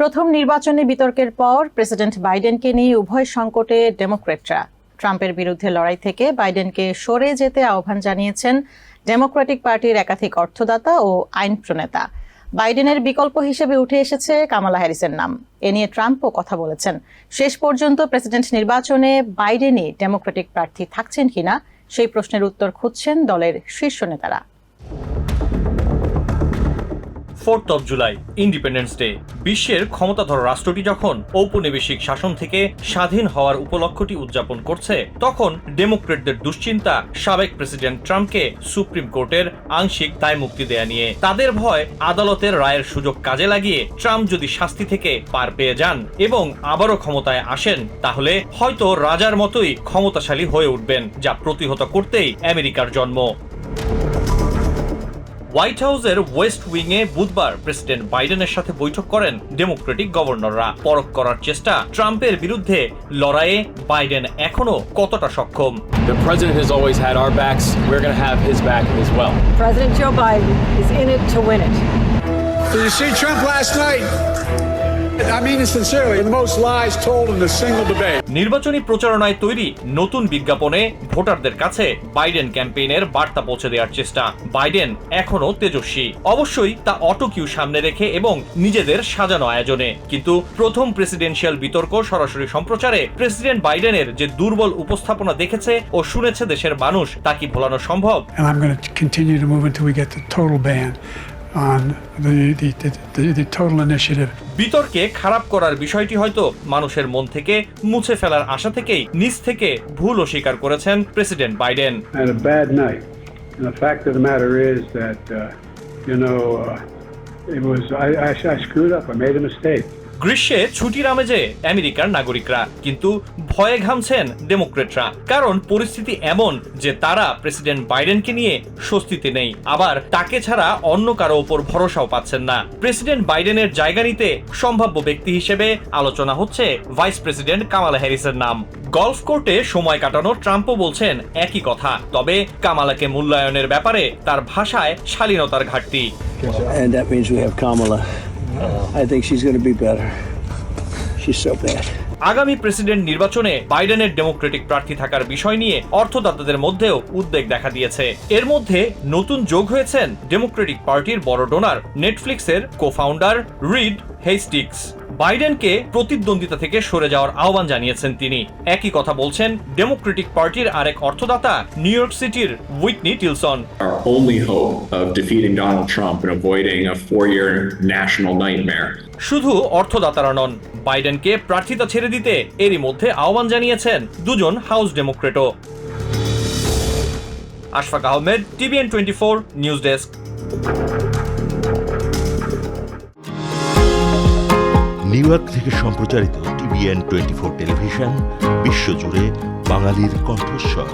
প্রথম নির্বাচনে বিতর্কের পর প্রেসিডেন্ট বাইডেনকে নিয়ে উভয় সংকটে ডেমোক্রেটরা। ট্রাম্পের বিরুদ্ধে লড়াই থেকে বাইডেনকে সরে যেতে আহ্বান জানিয়েছেন ডেমোক্রেটিক পার্টির একাধিক অর্থদাতা ও আইন প্রণেতা। বাইডেনের বিকল্প হিসেবে উঠে এসেছে কামালা হ্যারিসের নাম। এ নিয়ে ট্রাম্পও কথা বলেছেন। শেষ পর্যন্ত প্রেসিডেন্ট নির্বাচনে বাইডেনই ডেমোক্রেটিক প্রার্থী থাকছেন কিনা সেই প্রশ্নের উত্তর খুঁজছেন দলের শীর্ষ নেতারা। Fourth of July independence day বিশ্বের ক্ষমতাধর রাষ্ট্রটি যখন ঔপনিবেশিক শাসন থেকে স্বাধীন হওয়ার উপলক্ষটি উদযাপন করছে, তখন ডেমোক্রেটদের দুশ্চিন্তা সাবেক প্রেসিডেন্ট ট্রাম্পকে সুপ্রিম কোর্টের আংশিক দায় মুক্তি দেয়া নিয়ে। তাদের ভয় আদালতের রায়ের সুযোগ কাজে লাগিয়ে ট্রাম্প যদি শাস্তি থেকে পার পেয়ে যান এবং আবারও ক্ষমতায় আসেন, তাহলে হয়তো রাজার মতোই ক্ষমতাশালী হয়ে উঠবেন, যা প্রতিহত করতেই আমেরিকার জন্ম। হোয়াইট হাউসের ওয়েস্ট উইং এ বুধবার প্রেসিডেন্ট বাইডেনের সাথে বৈঠক করেন ডেমোক্রেটিক গভর্নররা পরখ করার চেষ্টা ট্রাম্পের বিরুদ্ধে লড়াইয়ে বাইডেন এখনও কতটা সক্ষম The president has always had our backs. We're going to have his back as well. President Joe Biden is in it to win it. Did you see Trump last night? নির্বাচনী প্রচারণায় তৈরি নতুন বিজ্ঞাপনে ভোটারদের কাছে বাইডেন ক্যাম্পেইনের বার্তা পৌঁছে দেওয়ার চেষ্টা। বাইডেন এখনও তেজস্বী। অবশ্যই তা অটোকিউ সামনে রেখে এবং নিজেদের সাজানো আয়োজনে। কিন্তু প্রথম প্রেসিডেন্সিয়াল বিতর্ক সরাসরি সম্প্রচারে প্রেসিডেন্ট বাইডেনের যে দুর্বল উপস্থাপনা দেখেছে ও শুনেছে দেশের মানুষ তা কি ভোলানো সম্ভব? বিতর্কে খারাপ করার বিষয়টি হয়তো মানুষের মন থেকে মুছে ফেলার আশা থেকেই নিজ থেকে ভুল অস্বীকার করেছেন president Biden You know, uh, it was, I, I, I screwed up. I made a mistake. গ্রীষ্মে ছুটির আমেজে আমেরিকার নাগরিকরা, কিন্তু ভয়ে ঘামছেন ডেমোক্রেটরা। কারণ পরিস্থিতি এমন যে তারা প্রেসিডেন্ট বাইডেনকে নিয়ে স্বস্তিতে নেই। আবার তাকে ছাড়া অন্য কারও ওপর ভরসাও পাচ্ছেন না। প্রেসিডেন্ট বাইডেনের জায়গা নিতে সম্ভাব্য ব্যক্তি হিসেবে আলোচনা হচ্ছে ভাইস প্রেসিডেন্ট কামালা হ্যারিসের নাম। গলফ কোর্টে সময় কাটানো ট্রাম্পও বলছেন একই কথা, তবে কামালাকে মূল্যায়নের ব্যাপারে তার ভাষায় শালীনতার ঘাটতি। I think she's going to be better. She's so bad. আগামী প্রেসিডেন্ট নির্বাচনে বাইডেনের ডেমোক্রেটিক প্রার্থী থাকার বিষয় নিয়ে অর্থদাতাদের মধ্যেও উদ্বেগ দেখা দিয়েছে। এর মধ্যে নতুন যোগ হয়েছেন ডেমোক্রেটিক পার্টির বড় ডোনার নেটফ্লিক্সের কোফাউন্ডার রিড হেস্টিক্স বাইডেনকে প্রতিদ্বন্দ্বিতা থেকে সরে যাওয়ার আহ্বান জানিয়েছেন তিনি। একই কথা বলছেন ডেমোক্রেটিক পার্টির আরেক অর্থদাতা নিউ ইয়র্ক সিটির Whitney Tilson. Our only hope of defeating Donald Trump and avoiding a four year national nightmare. শুধু অর্থদাতারা নন বাইডেনকে প্রার্থিতা ছেড়ে দিতে এরই মধ্যে আহ্বান জানিয়েছেন দুজন house ডেমোক্রেটও। Ashfaq Ahmed, TVN twenty four news desk. New York থেকে সম্প্রচারিত টিভিএন টোয়েন্টি ফোর টেলিভিশন, বিশ্বজুড়ে বাঙালির কণ্ঠস্বর।